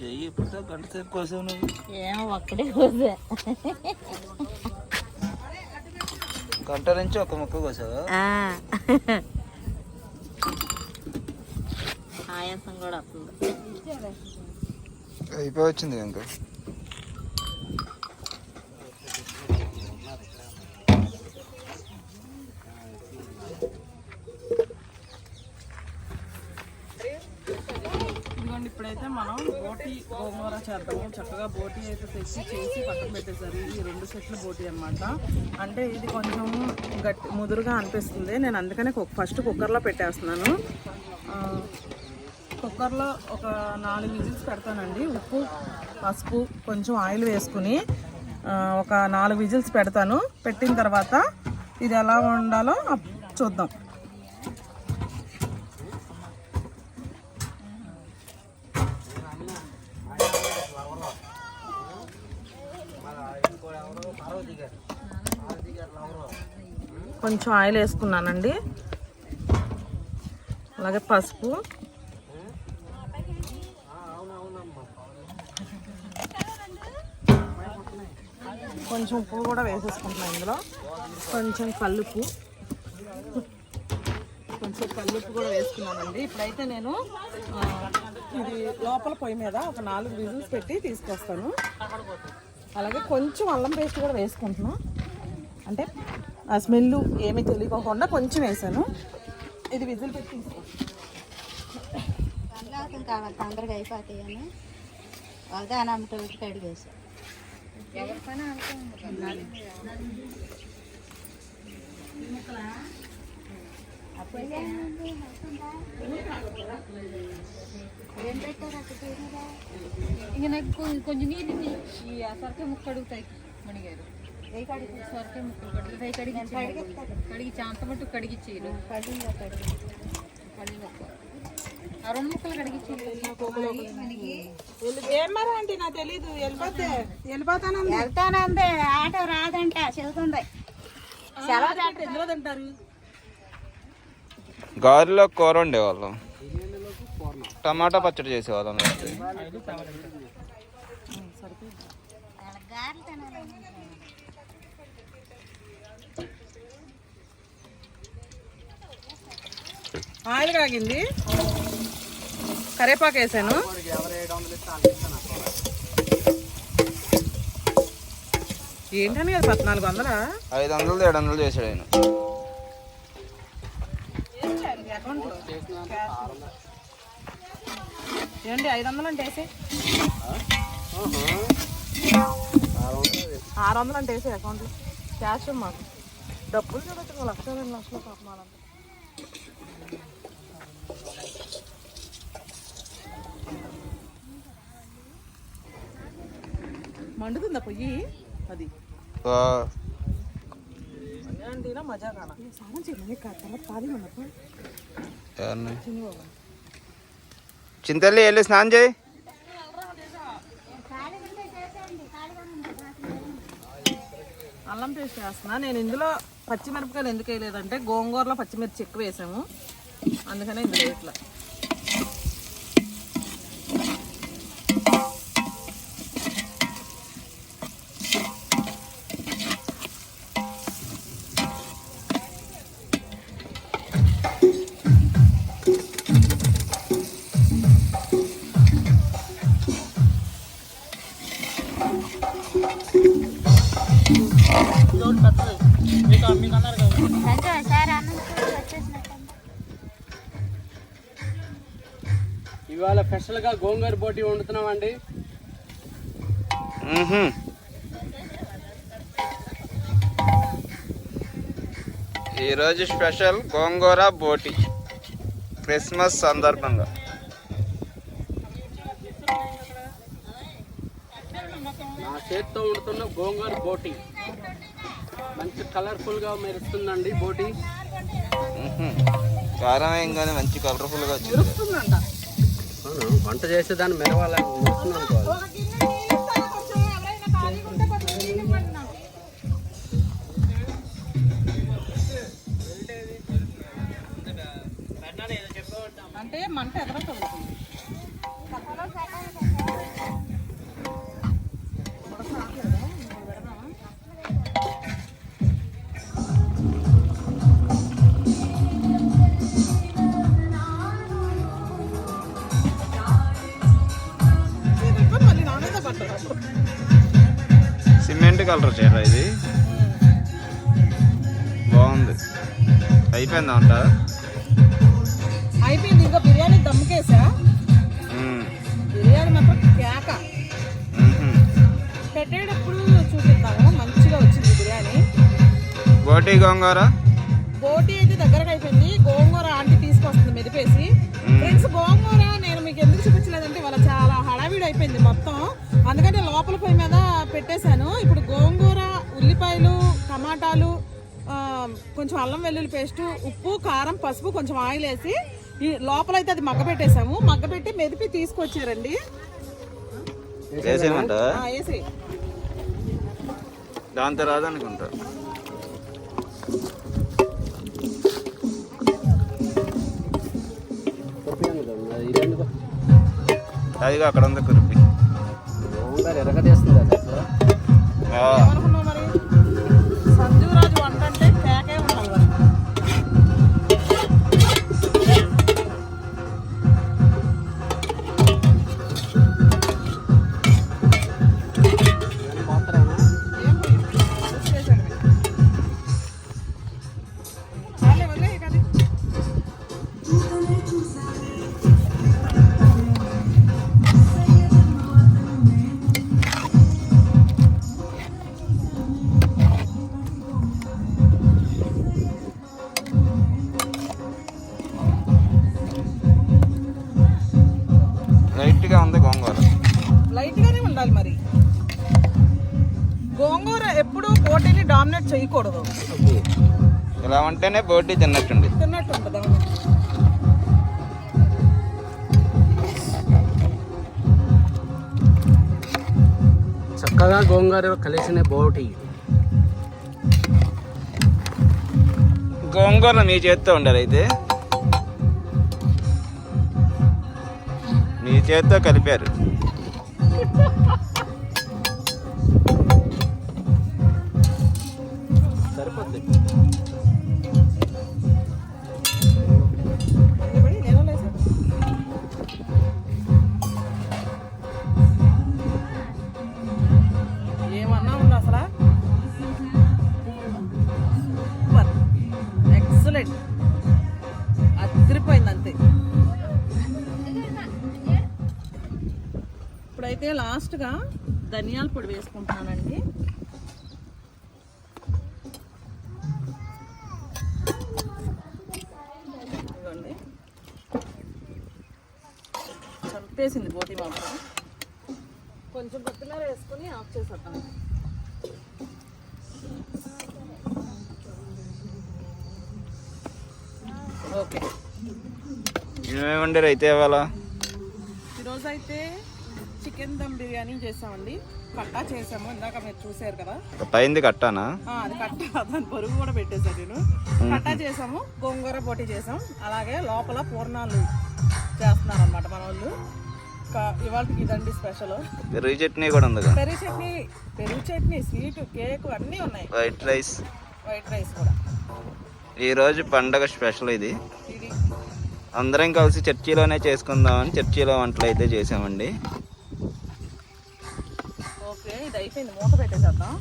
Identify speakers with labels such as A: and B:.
A: గంట సేపు కోసావు నువ్వు
B: ఏమో ఒక్కడే కోసా.
A: గంట నుంచి ఒక ముక్క కోసావా?
B: ఆయాసం కూడా వస్తుంది.
A: అయిపోయి వచ్చింది ఇంకా
C: ఇదిగోండి ఇప్పుడైతే మనం బోటి గోంగూర చేద్దాము. చక్కగా బోటి అయితే తెచ్చి చేసి పక్కన పెట్టేశారు. ఈ రెండు సెట్లు బోటి అన్నమాట. అంటే ఇది కొంచెం గట్టి ముదురుగా అనిపిస్తుంది. నేను అందుకనే ఫస్ట్ కుక్కర్లో పెట్టేస్తున్నాను. కుక్కర్లో ఒక నాలుగు విజిల్స్ పెడతానండి. ఉప్పు పసుపు కొంచెం ఆయిల్ వేసుకుని ఒక నాలుగు విజిల్స్ పెడతాను. పెట్టిన తర్వాత ఇది ఎలా ఉండాలో చూద్దాం. కొంచెం ఆయిల్ వేసుకున్నానండి. అలాగే పసుపు. కొంచెం ఉప్పు కూడా వేసేసుకుంటున్నాను ఇందులో. కొంచెం కల్లుపు కొంచెం కల్లుపు కూడా వేసుకున్నానండి. ఇప్పుడైతే నేను ఇది లోపల పొయ్యి మీద ఒక నాలుగు విజిల్స్ పెట్టి తీసుకొస్తాను. అలాగే కొంచెం అల్లం పేస్ట్ కూడా వేసుకుంటున్నాను అంటే ఆ స్మెల్ ఏమీ తెలియకోకుండా కొంచెం వేసాను. ఇది విజిల్ పెట్టి
B: బంగాళాదుంప కావాలి తొందరగా అయిపోతాయి అని కడిగేసా ఎవరి పని అనుకోండి
D: ఇంక నాకు కొంచెం నీళ్ళు. ఈ సొరకాయ ముక్క కడుగుతాయి మణిగారు. కడిగి చాంత మట్టు కడిగిచ్చి రెండు ముక్కలు కడిగిచ్చి
C: ఏం మరి అంటే నాకు తెలీదు. వెళ్ళిపోతే వెళ్ళిపోతానండి
B: వెళ్తానంది. ఆటో రాదంట చెబుతుంది. సెలవు
C: తింటారు?
A: గారెలో కూర ఉండేవాళ్ళం టమాటా పచ్చడి చేసేవాళ్ళం.
B: గారెలు
C: ఆయిల్ కాగింది. కరేపాకు వేసాను. ఏంటని అది పద్నాలుగు వందలా?
A: ఐదు వందలు ఏడు వందలు చేశాడు ఆయన.
C: ఏంటి ఐదు వందలు అంటే వేసే ఆరు వందలు అంటే వేసే అకౌంట్ క్యాష్ మాకు. డబ్బులు చూడొచ్చు లక్ష రెండు లక్షలు పాపం వాళ్ళంతా. మండుతుందా పొయ్యి అది
A: ఆ,
C: ఏంటినా మజా కాన స్నానం చేయమని తర్వాత పాది ఉన్నప్పుడు
A: ఎవరిని?
C: చిన్న బాబు.
A: చింతల్లి వెళ్ళి స్నానం చేయి.
C: అల్లం పేస్ట్ వేస్తున్నా. నేను ఇందులో పచ్చిమిరపకాయలు ఎందుకు వేయలేదంటే గోంగూరలో పచ్చిమిర్చి ఎక్కువ వేసాము. అందుకనే ఇందులో ఇట్లా
E: ఇవాళ స్పెషల్గా గోంగూర బోటి వండుతున్నామండి.
A: ఈరోజు స్పెషల్ గోంగూర బోటి. క్రిస్మస్ సందర్భంగా.
E: నా చేత్తో వండుతున్న గోంగూర బోటి. మంచి కలర్ఫుల్గా మెరుస్తుందండి బోటి.
A: కారం వేయంగానే మంచి కలర్ఫుల్గా
E: అవును వంట చేసేదాన్ని దాన్ని మెరుస్తుంది అనుకోవాలి
C: అంటే మంట ఎదర తగ్గుతుంది
A: కలర్ చీర ఇది. బాగుంది. అయిపోయిందా అంట
C: అయిపోయింది. ఇంకా బిర్యానీ దమ్ముకేసా? బిర్యానీ మాత్రం కేక. పెట్టేటప్పుడు చూపిస్తాము మంచిగా వచ్చింది బిర్యానీ.
A: బోటి గోంగూర?
C: బోటి అయితే దగ్గరకు అయిపోయింది. గోంగూర ఆంటీ తీసుకొస్తుంది మెదిపేసి. ఫ్రెండ్స్ గోంగూర నేను మీకు ఎందుకు చూపించలేదంటే ఇవాళ చాలా హడావిడి అయిపోయింది మొత్తం. అందుకని లోపల పొయ్యి మీద పెట్టేశాను. ఇప్పుడు గోంగూర ఉల్లిపాయలు టమాటాలు కొంచెం అల్లం వెల్లుల్లి పేస్ట్ ఉప్పు కారం పసుపు కొంచెం ఆయిల్ వేసి ఈ లోపల అయితే అది మగ్గ పెట్టేశాము మగ్గ పెట్టి మెదిపి తీసుకొచ్చారండి వేసి
E: ఇది ఎందుకు?
A: అదిగా అక్కడ ఉంది కురిపి.
E: ఎరగదీస్తుంది అది అసలు.
A: ఆ, లైట్గా ఉంది గోంగూర.
C: లైట్ గానే ఉండాలి మరి. గోంగూర ఎప్పుడు పోటీని డామినేట్ చేయకూడదు.
A: ఇలా ఉంటేనే బోటి తిన్నట్టుండి.
C: తిన్నట్టు ఉంటుంది.
E: చక్కగా గోంగూర కలిసిన బోటి
A: గోంగూర మీ చేత్తో ఉండాలి అయితే. మీ చేత్తో కలిపారు
E: సరిపోద్ది.
C: ఏమన్నా ఉంది అసలు సూపర్ ఎక్సలెంట్ ఇప్పుడైతే లాస్ట్గా ధనియాల పొడి వేసుకుంటున్నానండి ఇదిగోండి. చంపేసింది బోటి మాత్రం. కొంచెం కొత్తిమీర వేసుకొని ఆఫ్ చేసేద్దాం. ఓకే.
A: ఏమేమి వండారు అయితే ఇవాళ?
C: ఈరోజు అయితే చికెన్ దమ్ బిర్యానీ చేసామండి. కట్టా చేసాము. ఇందాక మీరు చూసారు కదా.
A: పైంది కట్టానా?
C: అది కట్ట. దాని పరుగు కూడా పెట్టేశాను నేను. కట్టా చేసాము. గోంగూర పోటీ చేసాం. అలాగే లోపల పూర్ణాలు చేస్తున్నారు అనమాట మన వాళ్ళు. ఇవాళ ఇదండి స్పెషల్.
A: పెరుగు చట్నీ కూడా ఉందిగా?
C: పెరుగు చట్నీ పెరుగు చట్నీ స్వీట్ కేక్ అన్నీ ఉన్నాయి.
A: White rice.
C: వైట్ రైస్ కూడా.
A: ఈరోజు పండగ స్పెషల్ ఇది. అందరం కలిసి చర్చిలోనే చేసుకుందామని చర్చిలో వంటలు అయితే చేసామండి.
C: అయిపోయింది మూత పెట్టేసేద్దాం.